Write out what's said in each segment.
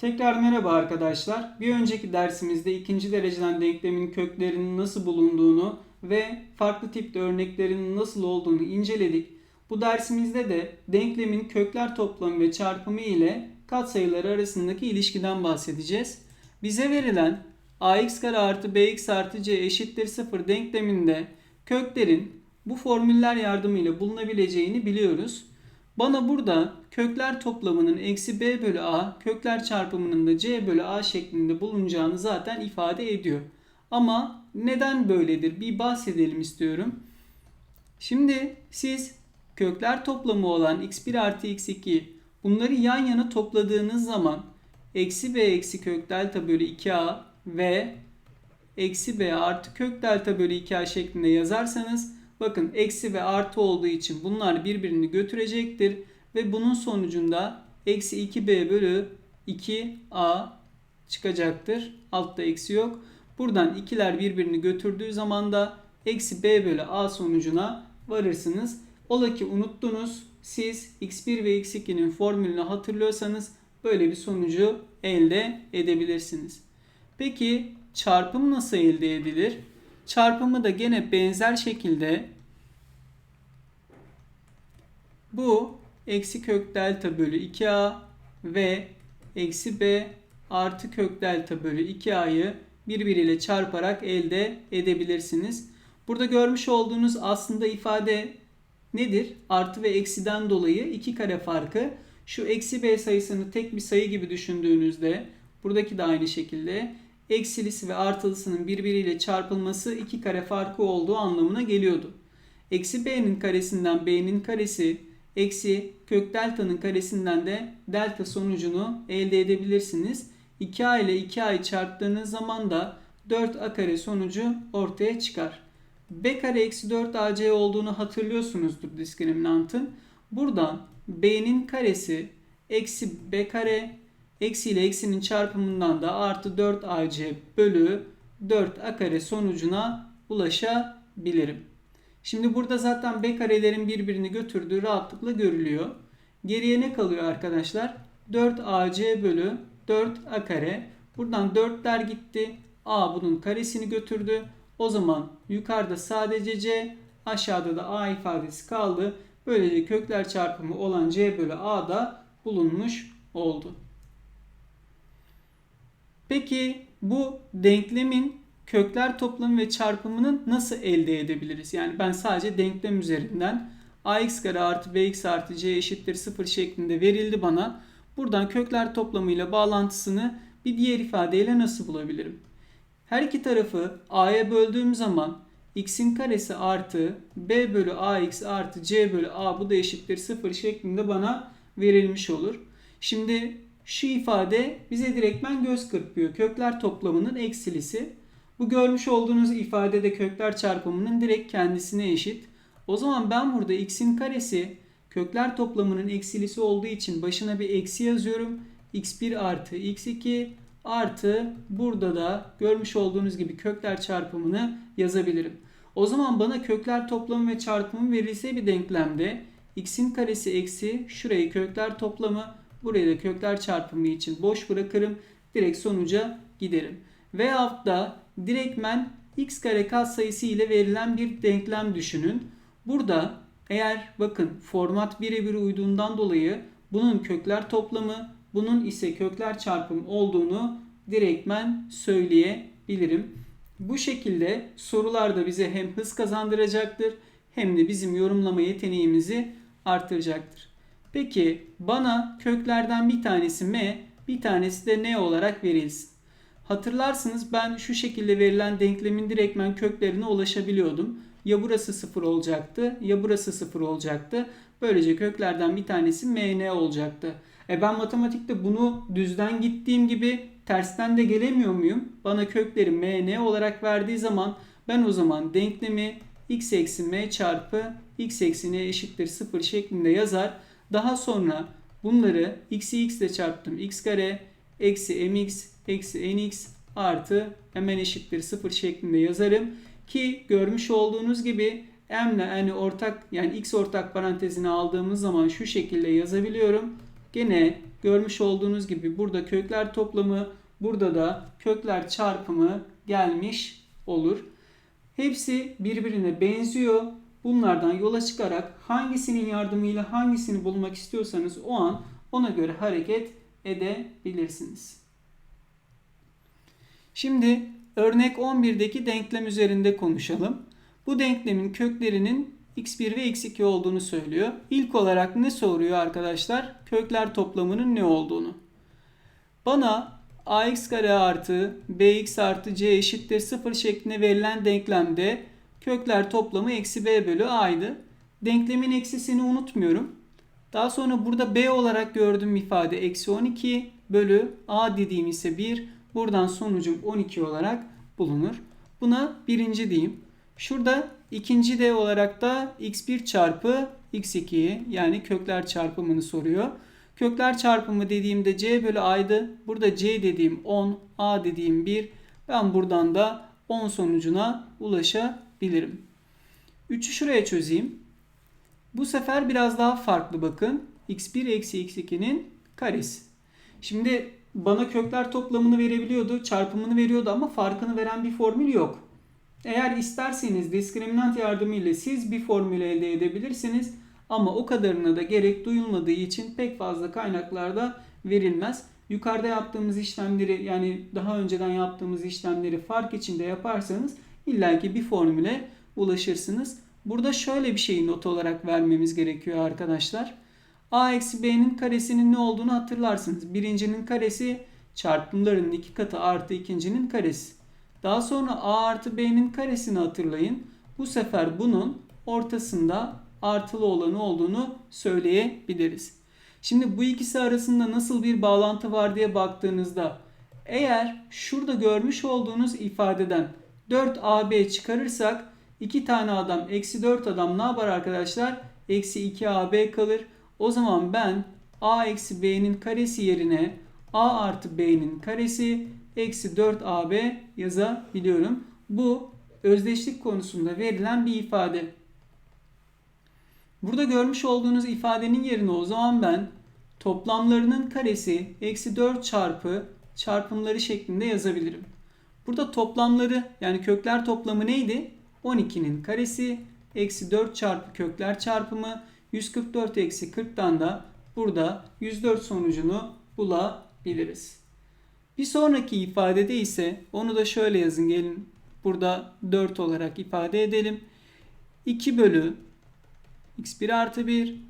Tekrar merhaba arkadaşlar. Bir önceki dersimizde ikinci dereceden denklemin köklerinin nasıl bulunduğunu ve farklı tipte örneklerinin nasıl olduğunu inceledik. Bu dersimizde de denklemin kökler toplamı ve çarpımı ile katsayıları arasındaki ilişkiden bahsedeceğiz. Bize verilen ax kare artı bx artı c eşittir 0 denkleminde köklerin bu formüller yardımıyla bulunabileceğini biliyoruz. Bana burada kökler toplamının eksi b bölü a, kökler çarpımının da c bölü a şeklinde bulunacağını zaten ifade ediyor. Ama neden böyledir bir bahsedelim istiyorum. Şimdi siz kökler toplamı olan x1 artı x2 bunları yan yana topladığınız zaman eksi b eksi kök delta bölü 2a ve eksi b artı kök delta bölü 2a şeklinde yazarsanız bakın eksi ve artı olduğu için bunlar birbirini götürecektir ve bunun sonucunda eksi 2b bölü 2a çıkacaktır. Altta eksi yok. Buradan ikiler birbirini götürdüğü zaman da eksi b bölü a sonucuna varırsınız. Ola ki unuttunuz. Siz x1 ve x2'nin formülünü hatırlıyorsanız böyle bir sonucu elde edebilirsiniz. Peki çarpım nasıl elde edilir? Çarpımı da gene benzer şekilde bu eksi kök delta bölü 2a ve eksi b artı kök delta bölü 2a'yı birbiriyle çarparak elde edebilirsiniz. Burada görmüş olduğunuz aslında ifade nedir? Artı ve eksiden dolayı iki kare farkı. Şu eksi b sayısını tek bir sayı gibi düşündüğünüzde buradaki de aynı şekilde eksilisi ve artılısının birbiriyle çarpılması iki kare farkı olduğu anlamına geliyordu. Eksi b'nin karesinden b'nin karesi eksi kök delta'nın karesinden de delta sonucunu elde edebilirsiniz. 2a ile 2a'yı çarptığınız zaman da 4a kare sonucu ortaya çıkar. b kare eksi 4ac olduğunu hatırlıyorsunuzdur diskriminantın. Buradan b'nin karesi eksi b kare eksi ile eksinin çarpımından da artı 4ac bölü 4a kare sonucuna ulaşabilirim. Şimdi burada zaten b karelerin birbirini götürdüğü rahatlıkla görülüyor. Geriye ne kalıyor arkadaşlar? 4ac bölü 4a kare. Buradan 4'ler gitti. a bunun karesini götürdü. O zaman yukarıda sadece c, aşağıda da a ifadesi kaldı. Böylece kökler çarpımı olan c bölü a da bulunmuş oldu. Peki bu denklemin kökler toplamı ve çarpımını nasıl elde edebiliriz? Yani ben sadece denklem üzerinden ax kare artı bx artı c eşittir 0 şeklinde verildi bana. Buradan kökler toplamıyla bağlantısını bir diğer ifadeyle nasıl bulabilirim? Her iki tarafı a'ya böldüğüm zaman x'in karesi artı b bölü ax artı c bölü a bu da eşittir 0 şeklinde bana verilmiş olur. Şimdi şu ifade bize direktmen göz kırpıyor. Kökler toplamının eksilisi. Bu görmüş olduğunuz ifadede kökler çarpımının direkt kendisine eşit. O zaman ben burada x'in karesi kökler toplamının eksilisi olduğu için başına bir eksi yazıyorum. x1 artı x2 artı burada da görmüş olduğunuz gibi kökler çarpımını yazabilirim. O zaman bana kökler toplamı ve çarpımı verilse bir denklemde x'in karesi eksi şurayı kökler toplamı burayı da kökler çarpımı için boş bırakırım. Direkt sonuca giderim. Veyahut da direktmen x kare katsayısı ile verilen bir denklem düşünün. Burada eğer bakın format birebir uyduğundan dolayı bunun kökler toplamı, bunun ise kökler çarpımı olduğunu direktmen söyleyebilirim. Bu şekilde sorularda bize hem hız kazandıracaktır hem de bizim yorumlama yeteneğimizi artıracaktır. Peki bana köklerden bir tanesi m, bir tanesi de n olarak verilsin. Hatırlarsınız ben şu şekilde verilen denklemin direktmen köklerine ulaşabiliyordum. Ya burası 0 olacaktı ya burası 0 olacaktı. Böylece köklerden bir tanesi mn olacaktı. E ben matematikte bunu düzden gittiğim gibi tersten de gelemiyor muyum? Bana kökleri mn olarak verdiği zaman ben o zaman denklemi x eksi m çarpı x eksi n eşittir 0 şeklinde yazar. Daha sonra bunları x'i x ile çarptım. x kare eksi mx eksi nx artı hemen eşittir 0 şeklinde yazarım. Ki görmüş olduğunuz gibi m ile n'i ortak yani x ortak parantezine aldığımız zaman şu şekilde yazabiliyorum. gene görmüş olduğunuz gibi burada kökler toplamı, burada da kökler çarpımı gelmiş olur. Hepsi birbirine benziyor. Bunlardan yola çıkarak hangisinin yardımıyla hangisini bulmak istiyorsanız o an ona göre hareket edebilirsiniz. Şimdi örnek 11'deki denklem üzerinde konuşalım. Bu denklemin köklerinin x1 ve x2 olduğunu söylüyor. İlk olarak ne soruyor arkadaşlar? Kökler toplamının ne olduğunu. Bana ax kare artı bx artı c eşittir 0 şeklinde verilen denklemde kökler toplamı eksi b bölü a'ydı. Denklemin eksisini unutmuyorum. Daha sonra burada b olarak gördüğüm ifade eksi 12 bölü a dediğim ise 1. Buradan sonucum 12 olarak bulunur. Buna birinci diyeyim. Şurada ikinci de olarak da x1 çarpı x2'yi yani kökler çarpımını soruyor. Kökler çarpımı dediğimde c bölü a'ydı. Burada c dediğim 10, a dediğim 1. Ben buradan da 10 sonucuna ulaşabilirim. 3'ü şuraya çözeyim. Bu sefer biraz daha farklı bakın. x1 eksi x2'nin karesi. Şimdi bana kökler toplamını verebiliyordu, çarpımını veriyordu ama farkını veren bir formül yok. Eğer isterseniz diskriminant yardımıyla siz bir formül elde edebilirsiniz ama o kadarına da gerek duyulmadığı için pek fazla kaynaklarda verilmez. Yukarıda yaptığımız işlemleri yani daha önceden yaptığımız işlemleri fark içinde yaparsanız illaki bir formüle ulaşırsınız. Burada şöyle bir şeyi not olarak vermemiz gerekiyor arkadaşlar. a eksi b'nin karesinin ne olduğunu hatırlarsınız. Birincinin karesi çarpımlarının iki katı artı ikincinin karesi. Daha sonra a artı b'nin karesini hatırlayın. Bu sefer bunun ortasında artılı olanı olduğunu söyleyebiliriz. Şimdi bu ikisi arasında nasıl bir bağlantı var diye baktığınızda eğer şurada görmüş olduğunuz ifadeden 4ab çıkarırsak 2 tane adam eksi 4 adam ne yapar arkadaşlar? Eksi 2ab kalır. O zaman ben a eksi b'nin karesi yerine a artı b'nin karesi eksi 4ab yazabiliyorum. Bu özdeşlik konusunda verilen bir ifade. Burada görmüş olduğunuz ifadenin yerine o zaman ben toplamlarının karesi eksi 4 çarpı çarpımları şeklinde yazabilirim. Burada toplamları yani kökler toplamı neydi? 12'nin karesi eksi 4 çarpı kökler çarpımı 144 eksi 40'tan da burada 104 sonucunu bulabiliriz. Bir sonraki ifadede ise onu da şöyle yazın gelin burada 4 olarak ifade edelim. 2 bölü x1 artı 1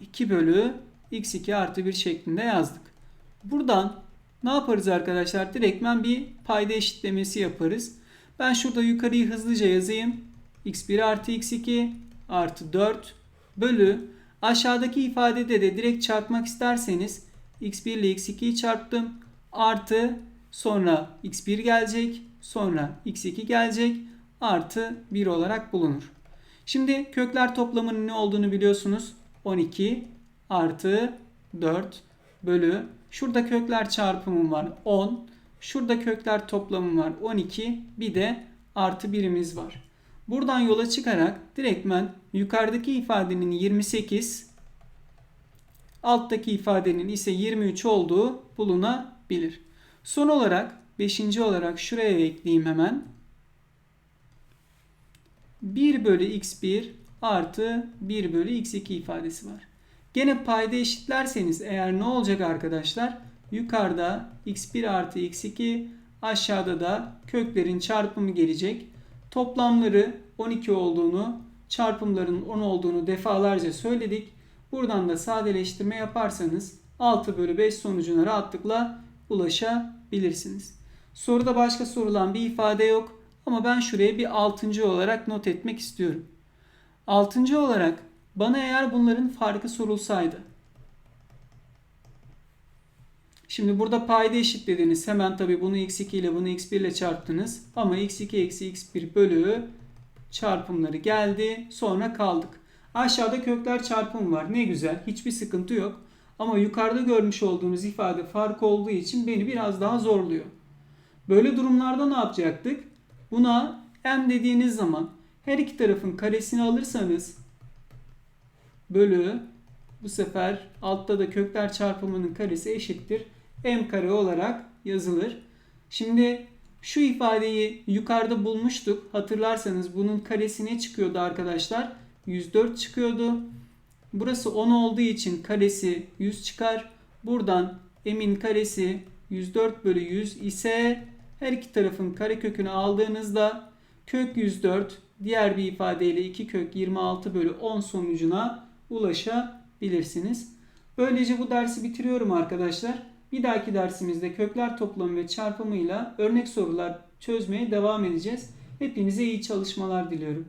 2 bölü x2 artı 1 şeklinde yazdık. Buradan ne yaparız arkadaşlar? Direktmen bir payda eşitlemesi yaparız. Ben şurada yukarıyı hızlıca yazayım. x1 artı x2 artı 4 bölü aşağıdaki ifadede de direkt çarpmak isterseniz x1 ile x2'yi çarptım. Artı sonra x1 gelecek. Sonra x2 gelecek. Artı 1 olarak bulunur. Şimdi kökler toplamının ne olduğunu biliyorsunuz. 12 artı 4 bölü. Şurada kökler çarpımı var 10. Şurada kökler toplamı var 12. Bir de artı birimiz var. Buradan yola çıkarak direktmen yukarıdaki ifadenin 28 alttaki ifadenin ise 23 olduğu bulunabilir. Son olarak 5. olarak şuraya ekleyeyim hemen. 1 bölü x1 artı 1 bölü x2 ifadesi var. Gene payda eşitlerseniz eğer ne olacak arkadaşlar? Yukarıda x1 artı x2 aşağıda da köklerin çarpımı gelecek. Toplamları 12 olduğunu çarpımların 10 olduğunu defalarca söyledik. Buradan da sadeleştirme yaparsanız 6 bölü 5 sonucuna rahatlıkla ulaşabilirsiniz. Soruda başka sorulan bir ifade yok. Ama ben şuraya bir 6. olarak not etmek istiyorum. 6. olarak bana eğer bunların farkı sorulsaydı. Şimdi burada payda eşitlediniz. Hemen tabi bunu x2 ile bunu x1 ile çarptınız. Ama x2 eksi x1 bölü çarpımları geldi. Sonra kaldık. Aşağıda kökler çarpımı var. Ne güzel. Hiçbir sıkıntı yok. Ama yukarıda görmüş olduğunuz ifade fark olduğu için beni biraz daha zorluyor. Böyle durumlarda ne yapacaktık? Buna m dediğiniz zaman her iki tarafın karesini alırsanız bölü Bu sefer altta da kökler çarpımının karesi eşittir. M kare olarak yazılır. Şimdi şu ifadeyi yukarıda bulmuştuk. Hatırlarsanız bunun karesi ne çıkıyordu arkadaşlar? 104 çıkıyordu. Burası 10 olduğu için karesi 100 çıkar. Buradan m'in karesi 104 bölü 100 ise her iki tarafın karekökünü aldığınızda kök 104 diğer bir ifadeyle 2 kök 26 bölü 10 sonucuna ulaşabilirsiniz. Böylece bu dersi bitiriyorum arkadaşlar. Bir dahaki dersimizde kökler toplamı ve çarpımıyla örnek sorular çözmeye devam edeceğiz. Hepinize iyi çalışmalar diliyorum.